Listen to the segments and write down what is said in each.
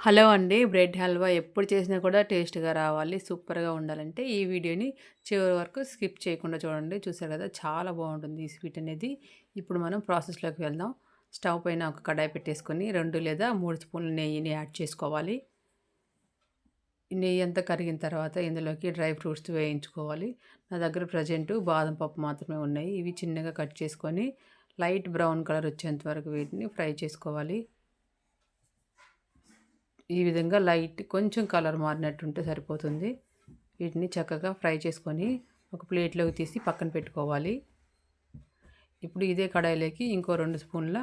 Hello అండి. Bread halwa ఎప్పుడు చేసినా కూడా టేస్ట్గా రావాలి సూపర్గా ఉండాలంటే ఈ వీడియోని చివరి వరకు స్కిప్ చేయకుండా చూడండి. చూసారు కదా చాలా బాగుంటుంది ఈ స్వీట్ అనేది. ఇప్పుడు మనం ప్రాసెస్లోకి వెళ్దాం. స్టవ్ పైన ఒక కడాయి పెట్టేసుకొని రెండు లేదా మూడు స్పూన్ల నెయ్యిని యాడ్ చేసుకోవాలి. నెయ్యి అంతా కరిగిన తర్వాత ఇందులోకి డ్రై ఫ్రూట్స్ వేయించుకోవాలి. నా దగ్గర ప్రజెంట్ బాదం పప్పు మాత్రమే ఉన్నాయి. ఇవి చిన్నగా కట్ చేసుకొని లైట్ బ్రౌన్ కలర్ వచ్చేంత వరకు వీటిని ఫ్రై చేసుకోవాలి. ఈ విధంగా లైట్ కొంచెం కలర్ మారినట్టుంటే సరిపోతుంది. వీటిని చక్కగా ఫ్రై చేసుకొని ఒక ప్లేట్లోకి తీసి పక్కన పెట్టుకోవాలి. ఇప్పుడు ఇదే కడాయిలోకి ఇంకో రెండు స్పూన్ల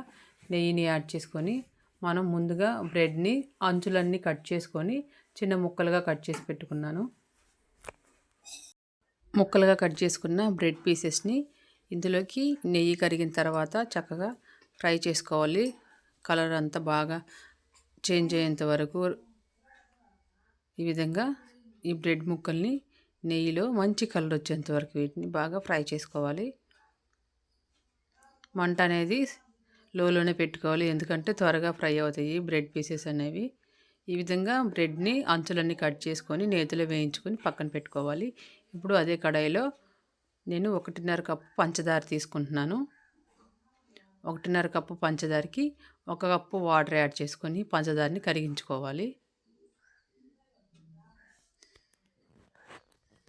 నెయ్యిని యాడ్ చేసుకొని మనం ముందుగా బ్రెడ్ని అంచులన్నీ కట్ చేసుకొని చిన్న ముక్కలుగా కట్ చేసి పెట్టుకున్నాను. ముక్కలుగా కట్ చేసుకున్న బ్రెడ్ పీసెస్ని ఇందులోకి నెయ్యి కరిగిన తర్వాత చక్కగా ఫ్రై చేసుకోవాలి. కలర్ అంతా బాగా చేంజ్ అయ్యేంత వరకు ఈ విధంగా ఈ బ్రెడ్ ముక్కల్ని నెయ్యిలో మంచి కలర్ వచ్చేంత వరకు వీటిని బాగా ఫ్రై చేసుకోవాలి. మంట అనేది లోలోనే పెట్టుకోవాలి. ఎందుకంటే త్వరగా ఫ్రై అవుతాయి బ్రెడ్ పీసెస్ అనేవి. ఈ విధంగా బ్రెడ్ని అంచులన్నీ కట్ చేసుకొని నేతిలో వేయించుకొని పక్కన పెట్టుకోవాలి. ఇప్పుడు అదే కడాయిలో నేను ఒకటిన్నర కప్పు పంచదార తీసుకుంటున్నాను. ఒకటిన్నర కప్పు పంచదారకి ఒక కప్పు వాటర్ యాడ్ చేసుకొని పంచదారని కరిగించుకోవాలి.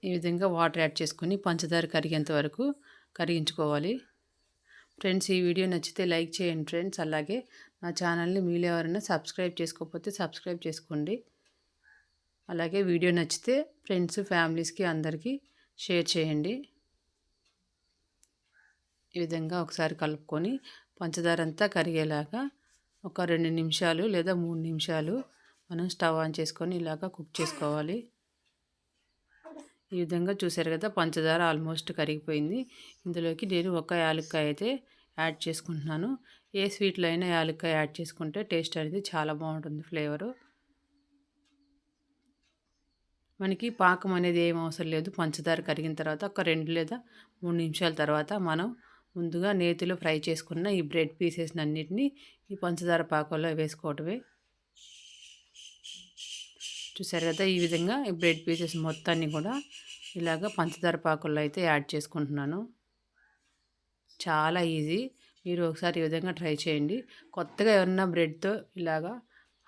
ఈ విధంగా వాటర్ యాడ్ చేసుకొని పంచదార కరిగేంత వరకు కరిగించుకోవాలి. ఫ్రెండ్స్ ఈ వీడియో నచ్చితే లైక్ చేయండి ఫ్రెండ్స్. అలాగే నా ఛానల్ని మీరు ఎవరైనా సబ్స్క్రైబ్ చేసుకోకపోతే సబ్స్క్రైబ్ చేసుకోండి. అలాగే వీడియో నచ్చితే ఫ్రెండ్స్ ఫ్యామిలీస్కి అందరికీ షేర్ చేయండి. ఈ విధంగా ఒకసారి కలుపుకొని పంచదార అంతా కరిగేలాగా ఒక రెండు నిమిషాలు లేదా మూడు నిమిషాలు మనం స్టవ్ ఆన్ చేసుకొని ఇలాగా కుక్ చేసుకోవాలి. ఈ విధంగా చూసారు కదా పంచదార ఆల్మోస్ట్ కరిగిపోయింది. ఇందులోకి నేను ఒక యాలక్కాయ అయితే యాడ్ చేసుకుంటున్నాను. ఏ స్వీట్లో అయినా యాలక్కాయ యాడ్ చేసుకుంటే టేస్ట్ అనేది చాలా బాగుంటుంది ఫ్లేవరు. మనకి పాకం అనేది ఏం అవసరం లేదు. పంచదార కరిగిన తర్వాత ఒక రెండు లేదా మూడు నిమిషాల తర్వాత మనం ముందుగా నేతిలో ఫ్రై చేసుకున్న ఈ బ్రెడ్ పీసెస్ అన్నిటినీ ఈ పంచదార పాకంలో వేసుకోవటమే. చూసారు కదా ఈ విధంగా ఈ బ్రెడ్ పీసెస్ మొత్తాన్ని కూడా ఇలాగ పంచదార పాకంలో అయితే యాడ్ చేసుకుంటున్నాను. చాలా ఈజీ. మీరు ఒకసారి ఈ విధంగా ట్రై చేయండి. కొత్తగా ఎవరన్నా బ్రెడ్తో ఇలాగా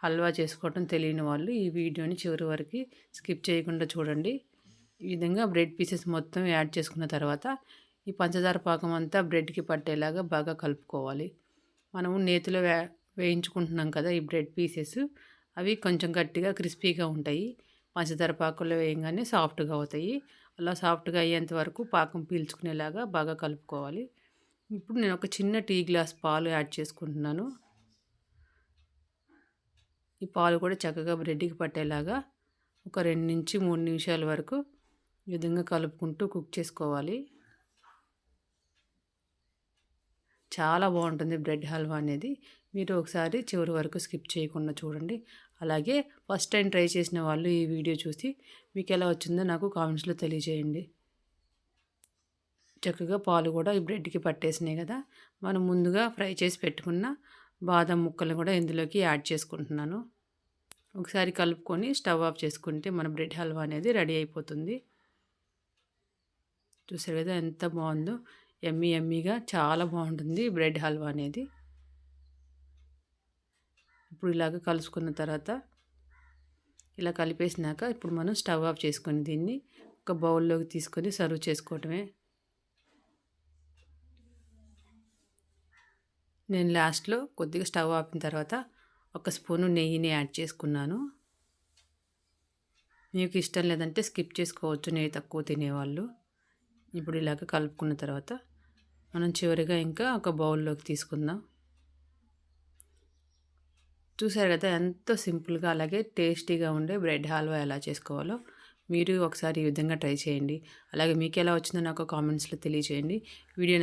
హల్వా చేసుకోవటం తెలియని వాళ్ళు ఈ వీడియోని చివరి వరకు స్కిప్ చేయకుండా చూడండి. ఈ విధంగా బ్రెడ్ పీసెస్ మొత్తం యాడ్ చేసుకున్న తర్వాత ఈ పంచదార పాకం అంతా బ్రెడ్కి పట్టేలాగా బాగా కలుపుకోవాలి. మనము నేతిలో వే వేయించుకుంటున్నాం కదా ఈ బ్రెడ్ పీసెస్. అవి కొంచెం గట్టిగా క్రిస్పీగా ఉంటాయి. పంచదార పాకంలో వేయంగానే సాఫ్ట్గా అవుతాయి. అలా సాఫ్ట్గా అయ్యేంత వరకు పాకం పీల్చుకునేలాగా బాగా కలుపుకోవాలి. ఇప్పుడు నేను ఒక చిన్న టీ గ్లాస్ పాలు యాడ్ చేసుకుంటున్నాను. ఈ పాలు కూడా చక్కగా బ్రెడ్కి పట్టేలాగా ఒక రెండు నుంచి మూడు నిమిషాల వరకు ఈ విధంగా కలుపుకుంటూ కుక్ చేసుకోవాలి. చాలా బాగుంటుంది బ్రెడ్ హల్వా అనేది. మీరు ఒకసారి చివరి వరకు స్కిప్ చేయకుండా చూడండి. అలాగే ఫస్ట్ టైం ట్రై చేసిన వాళ్ళు ఈ వీడియో చూసి మీకు ఎలా వచ్చిందో నాకు కామెంట్స్లో తెలియజేయండి. చక్కగా పాలు కూడా ఈ బ్రెడ్కి పట్టేసినాయి కదా. మనం ముందుగా ఫ్రై చేసి పెట్టుకున్న బాదం ముక్కలు కూడా ఇందులోకి యాడ్ చేసుకుంటున్నాను. ఒకసారి కలుపుకొని స్టవ్ ఆఫ్ చేసుకుంటే మన బ్రెడ్ హల్వా అనేది రెడీ అయిపోతుంది. చూసారు కదా ఎంత బాగుందో. ఎమ్మీ ఎమ్మీగా చాలా బాగుంటుంది బ్రెడ్ హల్వా అనేది. ఇప్పుడు ఇలాగ కలుసుకున్న తర్వాత ఇలా కలిపేసినాక ఇప్పుడు మనం స్టవ్ ఆఫ్ చేసుకొని దీన్ని ఒక బౌల్లోకి తీసుకొని సర్వ్ చేసుకోవటమే. నేను లాస్ట్లో కొద్దిగా స్టవ్ ఆపిన తర్వాత ఒక స్పూను నెయ్యిని యాడ్ చేసుకున్నాను. మీకు ఇష్టం లేదంటే స్కిప్ చేసుకోవచ్చు నెయ్యి తక్కువ తినేవాళ్ళు. ఇప్పుడు ఇలాగ కలుపుకున్న తర్వాత మనం చివరిగా ఇంకా ఒక బౌల్లోకి తీసుకుందాం. చూసారు కదా ఎంతో సింపుల్గా అలాగే టేస్టీగా ఉండే బ్రెడ్ హల్వా ఎలా చేసుకోవాలో మీరు ఒకసారి ఈ విధంగా ట్రై చేయండి. అలాగే మీకు ఎలా వచ్చిందో నాకు కామెంట్స్లో తెలియచేయండి. వీడియో